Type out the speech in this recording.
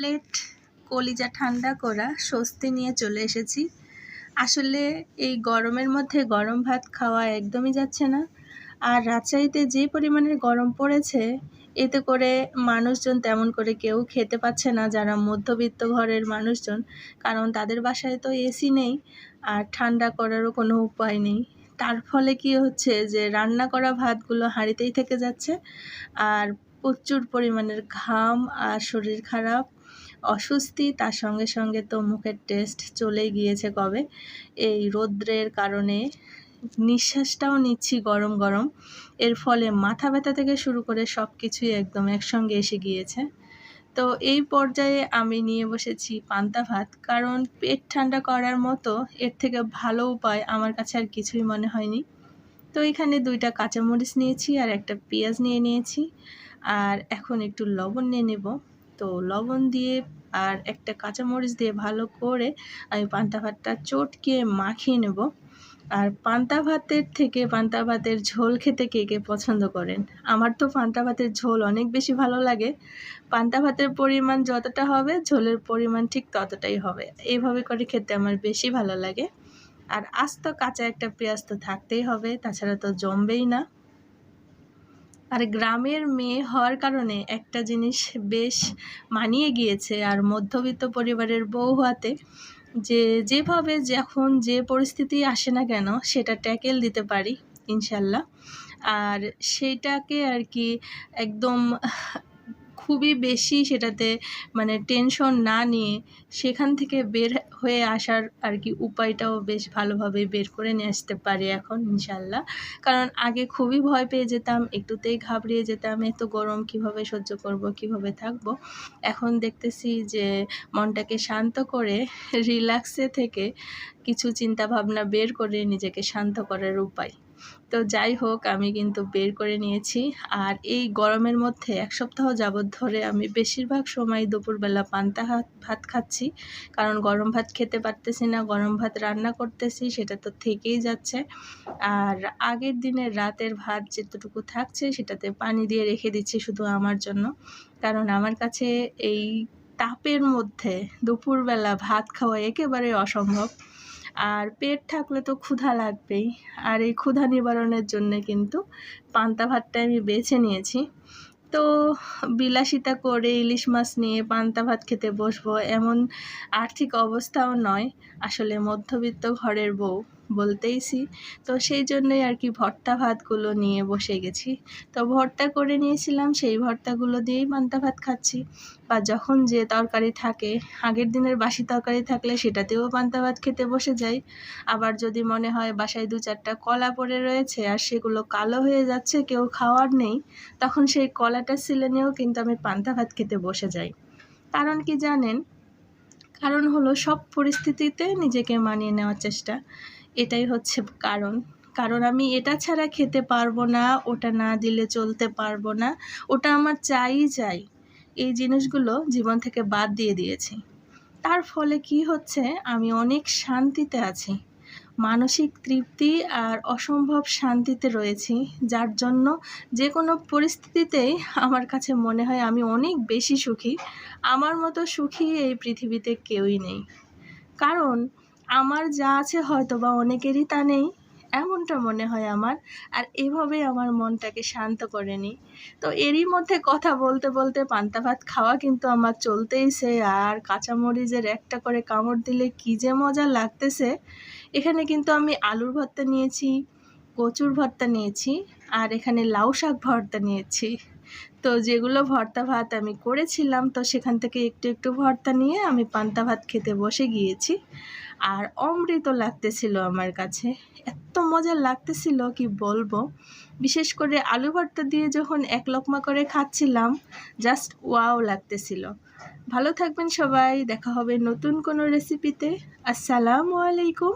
Plate কলিজা ঠান্ডা করা, স্বস্তি নিয়ে চলে এসেছি। আসলে এই গরমের মধ্যে গরম ভাত খাওয়া একদমই যাচ্ছে না। আর রাজশাহীতে যে পরিমাণের গরম পড়েছে, এতে করে মানুষজন তেমন করে কেউ খেতে পাচ্ছে না, যারা মধ্যবিত্ত ঘরের মানুষজন, কারণ তাদের বাসায় তো এসি নেই, আর ঠান্ডা করারও কোনো উপায় নেই। তার ফলে কি হচ্ছে যে, রান্না করা ভাতগুলো হাঁড়িতেই থেকে যাচ্ছে, আর প্রচুর পরিমাণের ঘাম আর শরীর খারাপ। অস্বস্তি, তার সঙ্গে সঙ্গে তো মুখের টেস্ট চলেই গিয়েছে কবে? এই রৌদ্রের কারণে নিঃশ্বাসটাও নিচ্ছি গরম গরম। এর ফলে মাথা ব্যথা থেকে শুরু করে সব কিছুই একদম একসঙ্গে এসে গিয়েছে। তো এই পর্যায়ে আমি নিয়ে বসেছি পান্তা ভাত, কারণ পেট ঠান্ডা করার মতো এর থেকে ভালো উপায় আমার কাছে আর কিছুই মনে হয়নি। তো এখানে দুইটা কাঁচামরিচ নিয়েছি আর একটা পেঁয়াজ নিয়ে নিয়েছি। আর এখন একটু লবণ নিয়ে নেব। তো লবণ দিয়ে আর একটা কাঁচামরিচ দিয়ে ভালো করে আমি পান্তা ভাতটা চটকে মাখিয়ে নেব। আর পান্তা ভাতের থেকে পান্তা ভাতের ঝোল খেতে কে কে পছন্দ করেন? আমার তো পান্তা ভাতের ঝোল অনেক বেশি ভালো লাগে। পান্তা ভাতের পরিমাণ যতটা হবে, ঝোলের পরিমাণ ঠিক ততটাই হবে। এইভাবে করে খেতে আমার বেশি ভালো লাগে। আর আস্ত কাঁচা একটা পেঁয়াজ তো থাকতেই হবে, তাছাড়া তো জমবেই না। আর গ্রামের মেয়ে হওয়ার কারণে একটা জিনিস বেশ মানিয়ে গিয়েছে আর মধ্যবিত্ত পরিবারের বউ হওয়াতে যে যেভাবে যখন যে পরিস্থিতি আসে না কেন সেটা ট্যাকেল দিতে পারি, ইনশাল্লাহ। আর সেটাকে আর কি একদম খুবই বেশি সেটাতে মানে টেনশন না নিয়ে সেখান থেকে বের হয়ে আসার আর কি উপায়টাও বেশ ভালোভাবে বের করে নিয়ে আসতে পারি এখন, ইনশাল্লাহ। কারণ আগে খুবই ভয় পেয়ে যেতাম, একটুতেই ঘাবড়িয়ে যেতাম, এত গরম, কীভাবে সহ্য করব, কীভাবে থাকব? এখন দেখতেছি যে মনটাকে শান্ত করে রিল্যাক্সে থেকে কিছু চিন্তা ভাবনা বের করে নিজেকে শান্ত করার উপায়। তো যাই হোক, আমি কিন্তু বের করে নিয়েছি। আর এই গরমের মধ্যে এক সপ্তাহ যাবৎ ধরে আমি বেশিরভাগ সময় দুপুরবেলা পান্তা ভাত খাচ্ছি। কারণ গরম ভাত খেতে পারতেছি না, গরম ভাত রান্না করতেছি, সেটা তো থেকেই যাচ্ছে। আর আগের দিনের রাতের ভাত যেতটুকু থাকছে, সেটাতে পানি দিয়ে রেখে দিচ্ছি শুধু আমার জন্য। কারণ আমার কাছে এই তাপের মধ্যে দুপুরবেলা ভাত খাওয়া একেবারে অসম্ভব। আর পেট থাকলে তো ক্ষুধা লাগবেই। আর এই ক্ষুধা নিবারণের জন্য কিন্তু পান্তা ভাতটা আমি বেছে নিয়েছি। তো বিলাসিতা করে ইলিশ মাছ নিয়ে পান্তা ভাত খেতে বসবো, এমন আর্থিক অবস্থাও নয়। আসলে মধ্যবিত্ত ঘরের বউ। বলতেইছি। তো সেই জন্যই আর কি ভর্তা ভাতগুলো নিয়ে বসে গেছি। তো ভর্তা করে নিয়েছিলাম, সেই ভর্তাগুলো দিয়েই পান্তা ভাত খাচ্ছি। বা যখন যে তরকারি থাকে, আগের দিনের বাসি তরকারি থাকলে সেটাতেও পান্তা ভাত খেতে বসে যাই। আবার যদি মনে হয় বাসায় দু চারটা কলা পড়ে রয়েছে আর সেগুলো কালো হয়ে যাচ্ছে, কেউ খাওয়ার নেই, তখন সেই কলাটা সিলে নিয়েও কিন্তু আমি পান্তা ভাত খেতে বসে যাই। কারণ কি জানেন? কারণ হলো সব পরিস্থিতিতে নিজেকে মানিয়ে নেওয়ার চেষ্টা। এটাই হচ্ছে কারণ। কারণ আমি এটা ছাড়া খেতে পারব না, ওটা না দিলে চলতে পারব না, ওটা আমার চাই চাই এই জিনিসগুলো জীবন থেকে বাদ দিয়ে দিয়েছি। তার ফলে কি হচ্ছে, আমি অনেক শান্তিতে আছি। মানসিক তৃপ্তি আর অসম্ভব শান্তিতে রয়েছি, যার জন্য যে কোনো পরিস্থিতিতেই আমার কাছে মনে হয় আমি অনেক বেশি সুখী। আমার মতো সুখী এই পৃথিবীতে কেউই নেই। কারণ আমার যা আছে হয়তো বা অনেকেরই তা নেই, এমনটা মনে হয় আমার। আর এভাবে আমার মনটাকে শান্ত করে নিই। তো এরই মধ্যে কথা বলতে বলতে পান্তা ভাত খাওয়া কিন্তু আমার চলতেইছে আর কাঁচামরিচের একটা করে কামড় দিলে কী যে মজা লাগতেছে। এখানে কিন্তু আমি আলুর ভর্তা নিয়েছি, কচুর ভর্তা নিয়েছি, আর এখানে লাউ শাক ভর্তা নিয়েছি। তো যেগুলো ভর্তা ভাত আমি করেছিলাম, তো সেখান থেকে একটু একটু ভর্তা নিয়ে আমি পান্তা ভাত খেতে বসে গিয়েছি। আর অমৃত লাগতেছিল আমার কাছে। এত মজা লাগতেছিল, কি বলব? বিশেষ করে আলু ভর্তা দিয়ে যখন এক লকমা করে খাচ্ছিলাম জাস্ট ওয়াও লাগতেছিল। ভালো থাকবেন সবাই, দেখা হবে নতুন কোনো রেসিপিতে আসসালামু আলাইকুম।